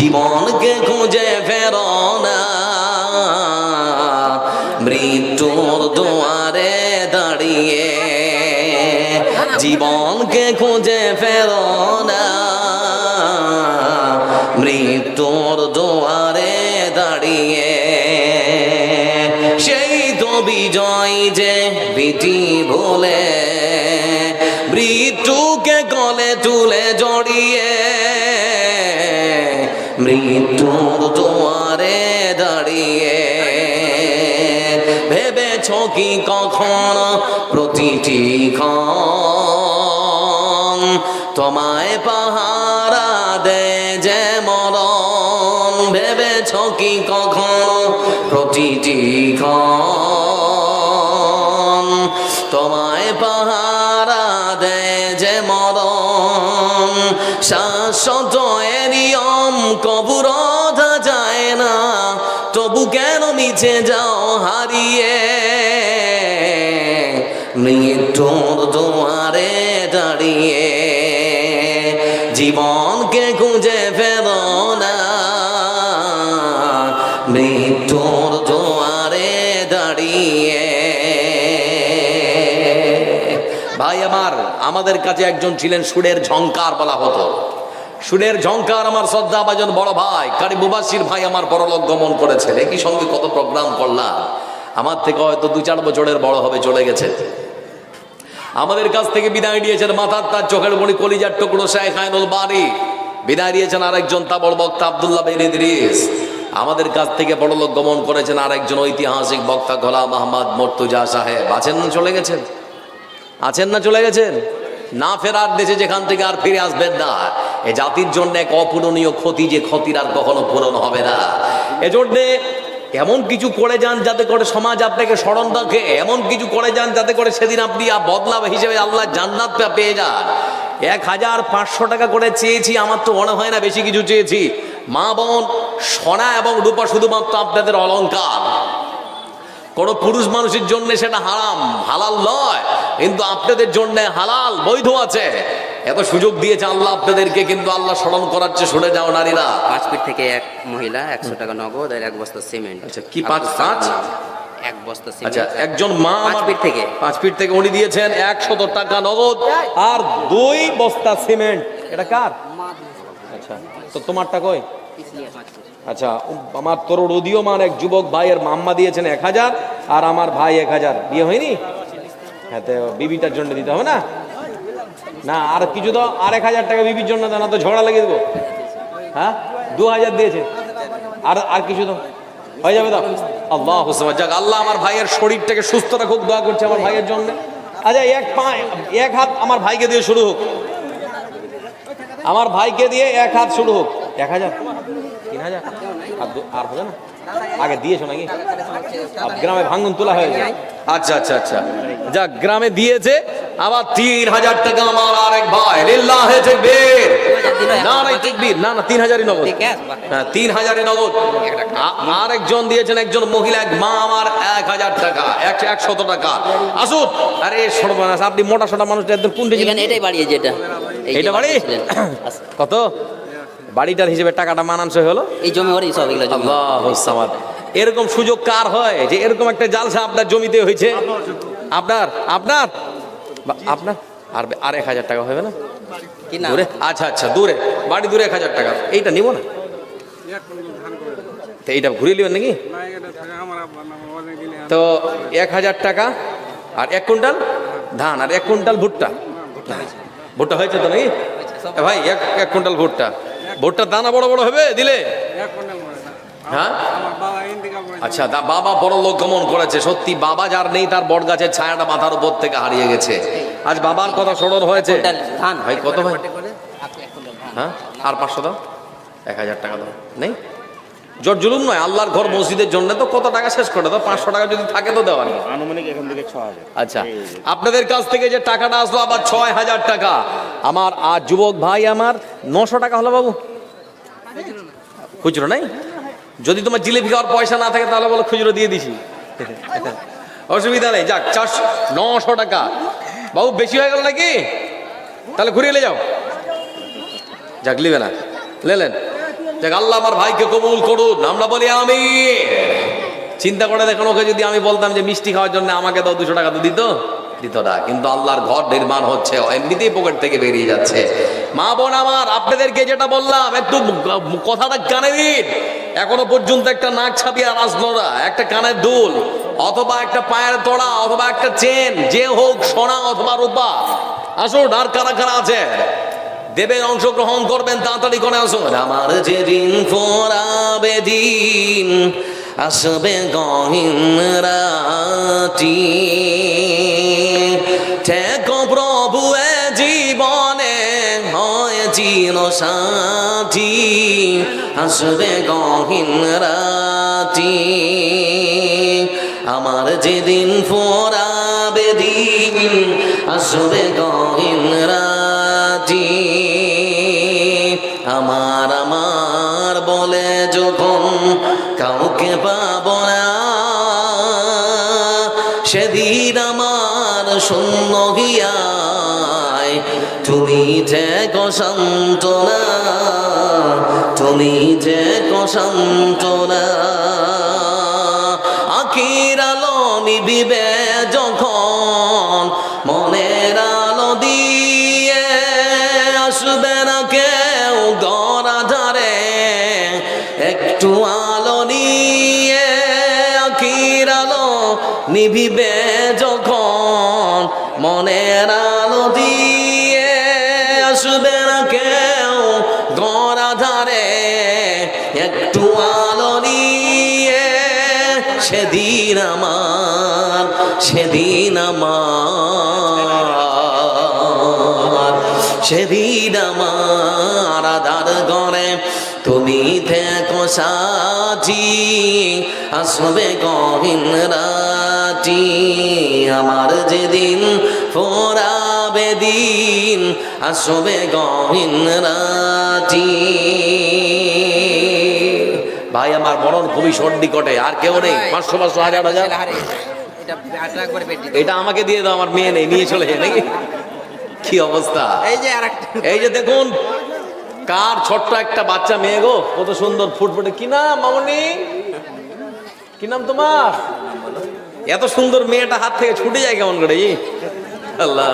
জীবনকে খুঁজে ফেরো মৃত্যুর দুয়ারে দাঁড়িয়ে জীবনকে খুঁজে ফেরো মৃত্যুর দুয়ারে দাঁড়িয়ে সেই তো বিজয় যে বিটি ভুলে মৃত্যুকে গলে তুলে জড়িয়ে মৃত্যুর দুয়ারে দাঁড়িয়ে। ভেবেছ কি কখন প্রতিটি তোমায় পাহারা দে যে মরণ। ভেবেছ কি কখন প্রতিটি তোমায় পাহারা দে যে মরণ। শাশ্বত নিয়ম কবুরধা যায় না। তবু কেন মিছে যাও হারিয়ে? মৃত্যুর দুয়ারে দাঁড়িয়ে জীবনকে খুঁজে ফেল না। মৃত্যুর দুয়ারে দাঁড়িয়ে ভাই আমার, আমাদের কাছে একজন ছিলেন সুরের ঝংকার বলা হতো। সুরের ঝংকার আমার শ্রদ্ধা বাজন বড় ভাই। কারি মুবাসির ভাই আমার পরলোক গমন করেছেন। একই সঙ্গে কত প্রোগ্রাম করলাম। আমার থেকে হয়তো দু চার বছরের বড় হবে চলে গেছে। আমাদের কাছ থেকে বিদায় নিয়েছেন মাথার তার চোখের মণি কলিজার টুকরো শেখ আইনুল বাড়ি বিদায় নিয়েছেন আরেকজন তাবড় বক্তা আবদুল্লাহ বের ইদ্রিস। আমাদের কাছ থেকে বড়লোক গমন করেছেন আরেকজন ঐতিহাসিক বক্তা গোলাম আহমদ মর্তুজা সাহেব। আছেন না চলে গেছেন? আছেন না চলে গেছেন? না ফেরার দেশে যেখান থেকে আর ফিরে আসবেন না। এ জাতির জন্য এক অপূরণীয় ক্ষতি যে ক্ষতির আর কখনো পূরণ হবে না। এজন্যে এমন কিছু করে যান যাতে করে সমাজ আপনাকে স্মরণ রাখে। এমন কিছু করে যান যাতে করে সেদিন আপনি আ- বদলা হিসেবে আল্লাহ জান্নাত পেয়ে যান। এক হাজার পাঁচশো টাকা করে চেয়েছি, আমার তো মনে হয় না বেশি কিছু চেয়েছি। মা বোন, সোনা এবং রূপা শুধুমাত্র আপনাদের অলঙ্কার। কোনো পুরুষ মানুষের জন্য সেটা হারাম, হালাল নয়। কিন্তু আপনাদের জন্য হালাল, বৈধ আছে। এত সুযোগ দিয়েছে আল্লাহ আপনাদেরকে কিন্তু আল্লাহ স্মরণ করাচ্ছে শুনে যাও নারীরা। পাঁচ ফিট থেকে এক মহিলা একশো টাকা নগদ আর এক বস্তা সিমেন্ট। আচ্ছা, কি পাঁচ- পাঁচ? এক বস্তা আচ্ছা একজন মা পাঁচ ফিট থেকে। পাঁচ ফিট থেকে উনি দিয়েছেন একশত টাকা নগদ আর দুই বস্তা সিমেন্ট। এটা কার? আচ্ছা তো তোমারটা কই? আচ্ছা আমার তোর উদীয়মান এক যুবক ভাইয়ের মাম্মা দিয়েছেন এক হাজার আর আমার ভাই এক হাজার। বিয়ে হয়নি? হ্যাঁ তো বিবিটার জন্য দিতে হবে না? না, আর কিছু তো, আর এক হাজার টাকা বিবির জন্য না তো ঝগড়া লাগিয়ে দেবো। হ্যাঁ? দু হাজার দিয়েছে। আর আর কিছু তো? হয়ে যাবে তো? আল্লাহ হুসমান যাক, আল্লাহ আমার ভাইয়ের শরীরটাকে সুস্থ রাখুক দোয়া করছে আমার ভাইয়ের জন্য। আচ্ছা এক পা এক হাত আমার ভাইকে দিয়ে শুরু হোক। আমার ভাইকে দিয়ে এক হাত শুরু হোক। এক হাজার? তিন হাজার? আর আর হবে না? আগে দিয়েছ নাকি? গ্রামে ভাঙন তোলা হয়েছে আচ্ছা আচ্ছা আচ্ছা। যা গ্রামে দিয়েছে আবার তিন হাজার টাকা আমার আরেক ভাই। লিল্লাহে তাকবীর। না না তাকবীর। না না তিন হাজারই নগদ। হ্যাঁ তিন হাজারই নগদ। আরেকজন দিয়েছেন একজন মহিলা এক মা আমার এক হাজার টাকা এক একশত টাকা। আসুন। আরে সর্বনাশ আপনি মোটা সোটা মানুষটা একদম এখানে এটাই বাড়িয়ে যেটা এইটা বাড়ি? কত? বাড়িটার হিসেবে টাকাটা মানানসই হলো? এই জমি ওরই সব এগুলো সামাদ। এরকম সুযোগ কার হয় যে এরকম একটা জালসা আপনার জমিতে হয়েছে? আপনার আপনার? আপনার? আর আর এক হাজার টাকা হবে না? কি না? দূরে? আচ্ছা আচ্ছা দূরে। বাড়ি দূরে এক হাজার টাকা। এইটা নিব না? তো এইটা ঘুরে নেবেন নাকি? তো এক হাজার টাকা আর এক কুইন্টাল ধান আর এক কুইন্টাল ভুট্টা। ভুট্টা হয়েছে তো নাকি? ভাই এক এক কুইন্টাল ভুট্টা। ভুট্টার দানা বড় বড় হবে? দিলে? হ্যাঁ? আচ্ছা তা বাবা বড় লোক গমন করেছে। সত্যি বাবা যার নেই তার বট গাছের ছায়াটা মাথার উপর থেকে হারিয়ে গেছে। আজ বাবার কথা স্মরণ হয়েছে। ভাই কত ভাই? হ্যাঁ? আর পাঁচশো দাও? এক হাজার টাকা দাও। নেই? জোর জুলুম নয় আল্লাহর ঘর মসজিদের জন্য তো কত টাকা শেষ করে দাও পাঁচশো টাকা যদি থাকে তো দেওয়ার নেই। আনুমানিক এখান থেকে ছ হাজার। আচ্ছা আপনাদের কাছ থেকে যে টাকাটা আসলো আবার ছয় হাজার টাকা। আমার আর যুবক ভাই আমার নশো টাকা হলো বাবু। খুচরো নাই? যদি তোমার জিলিপি খাওয়ার পয়সা না থাকে তাহলে বলো খুচরো দিয়ে দিছি। অসুবিধা নেই যাক চারশো নশো টাকা। বাবু বেশি হয়ে গেল নাকি? তাহলে ঘুরিয়ে এলে যাও। যাক লিবে না। লেলেন দেখ, আল্লাহ আমার ভাইকে কবুল করুন আমরা বলি আমি চিন্তা করে দেখুন, ওকে যদি আমি বলতাম যে মিষ্টি খাওয়ার জন্য আমাকে দাও দুশো টাকা, তো দিত? দিত না। কিন্তু আল্লাহর ঘর নির্মাণ হচ্ছে এমনিতেই পকেট থেকে বেরিয়ে যাচ্ছে। মা বোন আমার, আপনাদেরকে যেটা বললাম, একটু কথাটা কানে দিন। এখনও পর্যন্ত একটা নাক ছাপিয়ে না। একটা কানের দুল, অথবা একটা পায়ের তোড়া, অথবা একটা চেন, যে হোক সোনা অথবা রূপা। আসুন, আর কারা কারা আছে দেবেন, অংশগ্রহণ করবেন, তাড়াতাড়ি করে আসুন। আমার যে যেদিন ফোরাবে দিন, আসবে গহীন রাতি। ঠেকো প্রভু, এ জীবনে হয় চির সাথী। আসবে গহিন রাতি। আমার যেদিন ফোরাবে দিন, আসবে গহীন সেদিন আমার শূন্য গিয়ায় তুমি যে কসন্তনা তুমি যে কসন্তনা আখির আলো নিবিবে যখন নিভিবে যখন মনের আলো দিয়ে আসবে না কেউ গড়া ধারে একটু আলো নিয়ে সেদিন আমার সেদিন আমার সেদিন আমার আধার ঘরে তুমি থেকো সাথী আসবে গহীন রাতি আমার যেদিন ফোরাবে দিন আসবে গহীন রাতি। ভাই আমার মরণ খুবই সর্দি কটে আর কেউ নেই। পাঁচশো পাঁচশো হাজার হাজার। এটা আমাকে দিয়ে দাও আমার মেয়ে নেই নিয়ে চলে যায় নাকি? কি অবস্থা? এই যে এই যে দেখুন কার ছোট্ট একটা বাচ্চা মেয়ে গো কত সুন্দর ফুটফুটে। কি নাম মামনি? কি নাম তোমার? এত সুন্দর মেয়েটা হাত থেকে ছুটে যায় কেমন করে? আল্লাহ।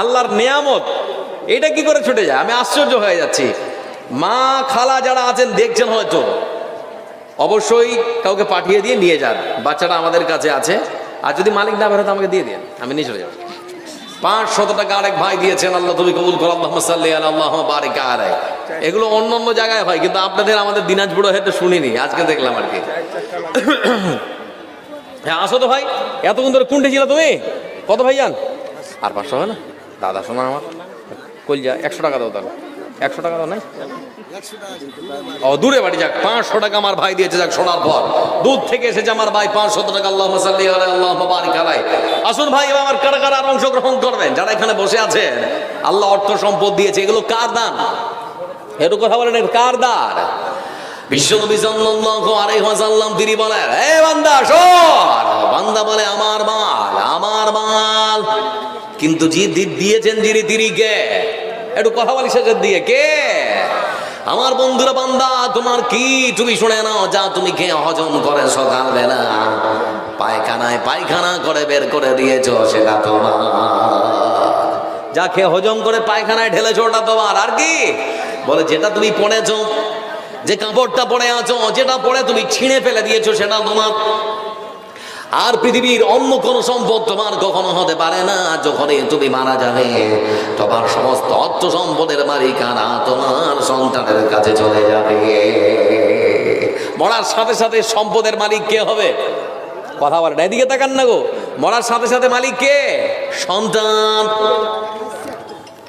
আল্লাহর নিয়ামত, এটা কি করে ছুটে যায়? আমি আশ্চর্য হয়ে যাচ্ছি। মা খালা যারা আছেন, দেখছেন হয়তো। অবশ্যই কাউকে পাঠিয়ে দিয়ে নিয়ে যান। বাচ্চাটা আমাদের কাছে আছে। আর যদি মালিক না বেরোতো আমাকে দিয়ে দিন। আমি নিয়ে চলে যাব। পাঁচ শত টাকা আরেক ভাই দিয়েছেন, আল্লাহ তুমি কবুল করো আল্লাহ সাল্লি আলা আল্লাহ বারিক আলাই এগুলো অন্য অন্য জায়গায় হয়, কিন্তু আপনাদের আমাদের দিনাজপুরে হয়তো শুনিনি। আজকে দেখলাম আর কি। হ্যাঁ আসো তো ভাই। এতক্ষণ ধরে কোনটে ছিল তুমি? কত ভাই যান? আর পাঁচশো হয় না? দাদা শোনা আমার। যা, একশো টাকা দাও তাহলে। একশো টাকা দাও নাই? ও, দূরে বাড়ি যাক। পাঁচশো টাকা আমার ভাই দিয়েছে, যাক, শোনার পর। দূর থেকে এসেছে আমার ভাই, পাঁচশো টাকা। আল্লাহ সাল্লি আলাই আল্লাহ বারিক আলাই আসুন ভাই, এবার আমার কারা কারা অংশগ্রহণ করবেন? যারা এখানে বসে আছেন, আল্লাহ অর্থ সম্পদ দিয়েছে। এগুলো কার দান? একটু কথা বলেন কার দান? বিশ্বনবী সাল্লাল্লাহু আলাইহি ওয়াসাল্লাম তিনি বলেন, এ বান্দা, শোন, বান্দা বলে, আমার মাল আমার মাল। কিন্তু জি দিয়েছেন যিনি, তিনি কে? একটু কথা বলি শেষের দিয়ে কে? আমার বন্ধুরা, বান্দা, তোমার কি তুমি শুনে নাও, যা তুমি খেয়ে হজম করে সকালবেলা। পায়খানায় পায়খানা করে, বের করে দিয়েছ, সেটা তোমার। যা খেয়ে হজম করে পায়খানায় ঢেলেছো, ওটা তোমার। আর কি? বলে, যেটা তুমি পড়েছো যে কাপড়টা পরে আছো, যেটা পরে তুমি ছিঁড়ে ফেলে দিয়েছ, সেটা তোমার। আর পৃথিবীর অন্য কোনো সম্পদ তোমার কখনো হতে পারে না, যখনই তুমি মারা যাবে, তোমার সমস্ত অর্থ সম্পদের মালিকানা তোমার সন্তানের কাছে চলে যাবে। মরার সাথে সাথে সম্পদের মালিক কে হবে? কথা বলেন, এদিকে তাকান না গো। মরার সাথে সাথে মালিক কে? সন্তান।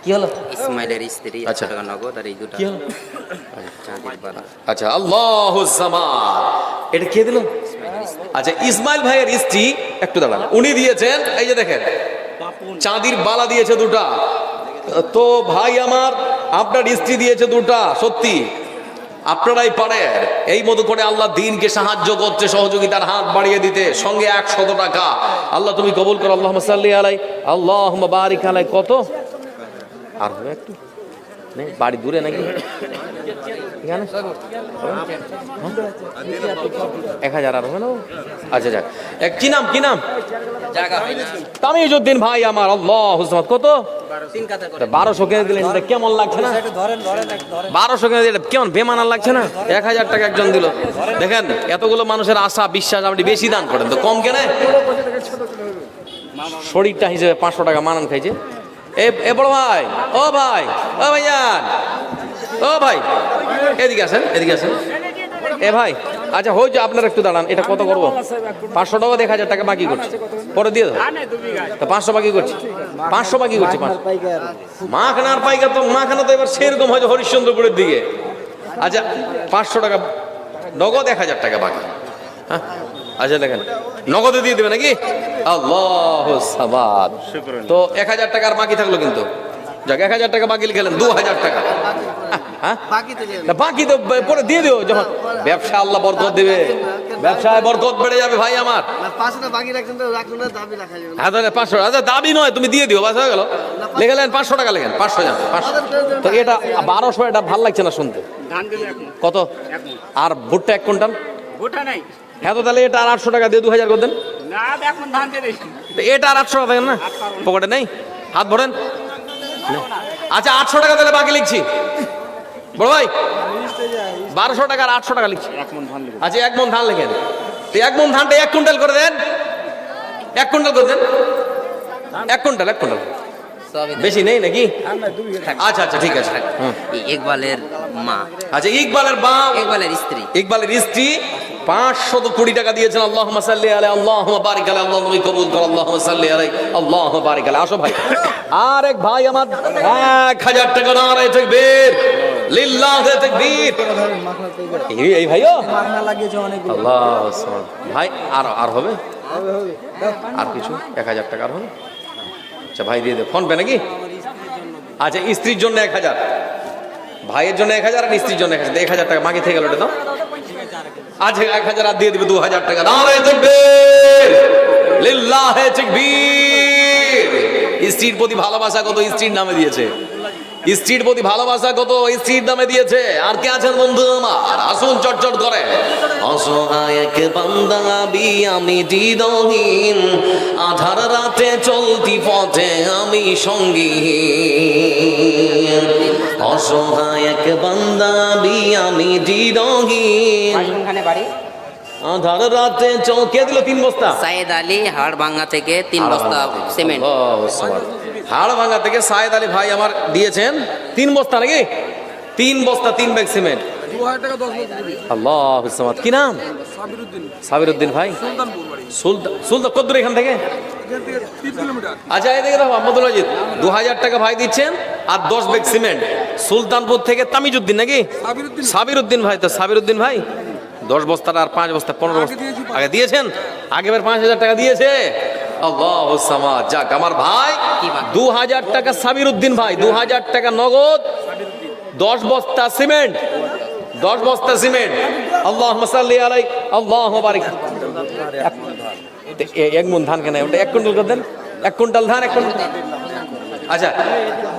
কি হলো ইসমাইলের স্ত্রী আচ্ছা। টাকা নগদ আর এই দুটো কি হলো আচ্ছা আল্লাহ এটা কে দিল? আচ্ছা ইসমাইল ভাইয়ের স্ত্রী একটু দাঁড়ান। উনি দিয়েছেন এই যে দেখেন চাঁদির বালা দিয়েছে দুটা। তো ভাই আমার আপনার স্ত্রী দিয়েছে দুটা সত্যি। আপনারাই পারেন। এই মতো করে আল্লাহ দিনকে সাহায্য করছে সহযোগিতার হাত বাড়িয়ে দিতে সঙ্গে একশত টাকা। আল্লাহ তুমি কবুল করো আল্লাহ সাল্লি আলাই আল্লাহ বারিক আলাই কত? আর হবে একটু নেই বাড়ি দূরে নাকি? এক হাজার আর হবে না আচ্ছা যাক। এক কি নাম কি নাম? জায়গা তামিজুদ্দিন ভাই আমার আল্লাহ হুসমাত কত? তিন কাতা করে। বারোশো কিনে দিলেন এটা কেমন লাগছে না? বারোশো কিনে দিলে কেমন বেমানার লাগছে না? এক হাজার টাকা একজন দিল। দেখেন এতগুলো মানুষের আশা বিশ্বাস আপনি বেশি দান করেন। তো কম কেনে? শরীরটা হিসেবে পাঁচশো টাকা মানান খাইছে। এ বড় ভাই, ও ভাই, ও ভাইয়ান ও ভাই। এদিকে আসেন এদিকে আসেন। এ ভাই আচ্ছা হয়েছে আপনারা একটু দাঁড়ান, এটা কত করব? পাঁচশো টাকা এক হাজার টাকা বাকি করছি। পরে দিয়ে দেবো তা পাঁচশো বাকি করছি। পাঁচশো বাকি করছি, পাঁচশো। মাখানার পাইকার তো, মাখানা তো এবার সেরকম হয়তো হরিশ্চন্দ্রপুরের দিকে। আচ্ছা পাঁচশো টাকা, নগদ এক হাজার টাকা বাকি। হ্যাঁ আচ্ছা দেখেন। নগদে দিয়ে দেবে নাকি? আল্লাহ সাবাদ তো এক হাজার টাকার বাকি থাকল কিন্তু। যাক এক হাজার টাকা বাকি লিখেলেন দু হাজার টাকা। হ্যাঁ? বাকি তো পরে দিয়ে দিও যখন ব্যবসা আল্লাহ বরকত দেবে। ব্যবসায় বরকত বেড়ে যাবে ভাই আমার। পাঁচটা বাকি রাখছেন তো রাখুন না দাবি রাখা যাবে না। হ্যাঁ পাঁচশো আচ্ছা দাবি নয় তুমি দিয়ে দিও বাস হয়ে গেল। লেখেলেন পাঁচশো টাকা লেখেন পাঁচশো যান পাঁচশো। তো এটা বারোশো এটা ভালো লাগছে না শুনতে। কত? আর ভুট্টা এক কুইন্টাল? গোটা নাই। হ্যাঁ তো তাহলে এটা আর আটশো টাকা দিয়ে দু হাজার করে দেন। এটা আর আটশো টাকা দেন না? পকেটে নেই? হাত ভরেন। আচ্ছা আটশো টাকা তাহলে বাকি লিখছি। বড় ভাই বারোশো টাকা আর আটশো টাকা লিখছি। আচ্ছা এক মন ধান লেখেন। তো এক মন ধানটা এক কুইন্টাল করে দেন। এক কুইন্টাল করে দেন। এক কুইন্টাল এক কুইন্টাল। বেশি নেই নাকি? আচ্ছা আচ্ছা ঠিক আছে। ইকবালের মা। আচ্ছা ইকবালের বাপ। ইকবালের স্ত্রী। ইকবালের স্ত্রী। পাঁচশত কোটি টাকা দিয়েছেন আল্লাহ সাল্লি আলাই আল্লাহ বারিক আলাই আল্লাহ নবী কবুল কর আল্লাহ সাল্লি আলাই আল্লাহ বারিক আলাই আসো ভাই। আর এক ভাই আমার এক হাজার টাকা নারায় তাকবীর, লিল্লাহ তাকবীর। এই ভাইও? মাখনা লাগিয়েছে অনেক আল্লাহ ভাই, আর আর হবে? আর কিছু? এক হাজার টাকা আর হবে? আচ্ছা ভাই দিয়ে দে। ফোন পে নাকি? আচ্ছা স্ত্রীর জন্য এক হাজার। ভাইয়ের জন্য এক হাজার আর স্ত্রীর জন্য এক হাজার। এক হাজার টাকা মাকে থেকে গেল ওটা দাও। আচ্ছা এক হাজার আর দিয়ে দিবে দু হাজার টাকা। দাঁড়ায় তাকবীর লিল্লাহে তাকবীর স্ত্রীর প্রতি ভালোবাসা কত? স্ত্রীর নামে দিয়েছে। স্ত্রীর প্রতি ভালোবাসা কত স্ত্রীর নামে দিয়েছে? আর কে আছেন বন্ধু আমার? আসুন চটচট করে। অসহায় এক বান্দা বি আমি হৃদহীন আধার রাতে চলতি পথে আমি সঙ্গী অসহায় এক বান্দা আমি কোনখানে বাড়ি। আধার রাতে চল কে দিল তিন বস্তা? সাইদ আলী হাড়ভাঙ্গা থেকে তিন বস্তা সিমেন্ট। হাড় ভাঙা থেকে সায়েদ আলী ভাই আমার দিয়েছেন। তিন বস্তা নাকি? তিন বস্তা তিন ব্যাগ সিমেন্ট। আল্লাহ কি নাম? সাবির উদ্দিন ভাই। সুলতান কত দূর এখান থেকে? আচ্ছা এই দেখে আহমদুল আজিদ দু হাজার টাকা ভাই দিচ্ছেন আর দশ ব্যাগ সিমেন্ট। সুলতানপুর থেকে তামিজুদ্দিন নাকি? সাবির উদ্দিন ভাই তো সাবির উদ্দিন ভাই দশ বস্তার আর পাঁচ বস্তা পনেরো বস্তা আগে দিয়েছেন? আগেবার পাঁচ হাজার টাকা দিয়েছে। আল্লাহ যাক আমার ভাই দু হাজার টাকা সাবির উদ্দিন ভাই দু হাজার টাকা নগদ দশ বস্তা সিমেন্ট দশ বস্তা সিমেন্ট। আল্লাহ মাসাল্লি আলাই আল্লাহ বারিক। এ- এক মন ধান কেন ওটা এক কুইন্টাল করে দেন। এক কুইন্টাল ধান এক কুইন্টাল আচ্ছা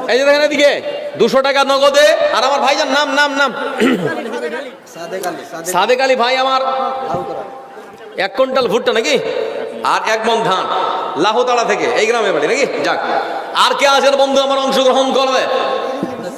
এই যে দেখেন এদিকে দুশো টাকা নগদে আর আমার ভাইজান নাম নাম নাম। সাদেক আলী সাদেক সাদেক আলী ভাই আমার এক কুইন্টাল ভুট্টা নাকি? আর এক মন ধান লাহোতাড়া থেকে, এই গ্রামে বাড়ি নাকি? যাক। আর কে আছেন বন্ধু আমার অংশগ্রহণ করবে?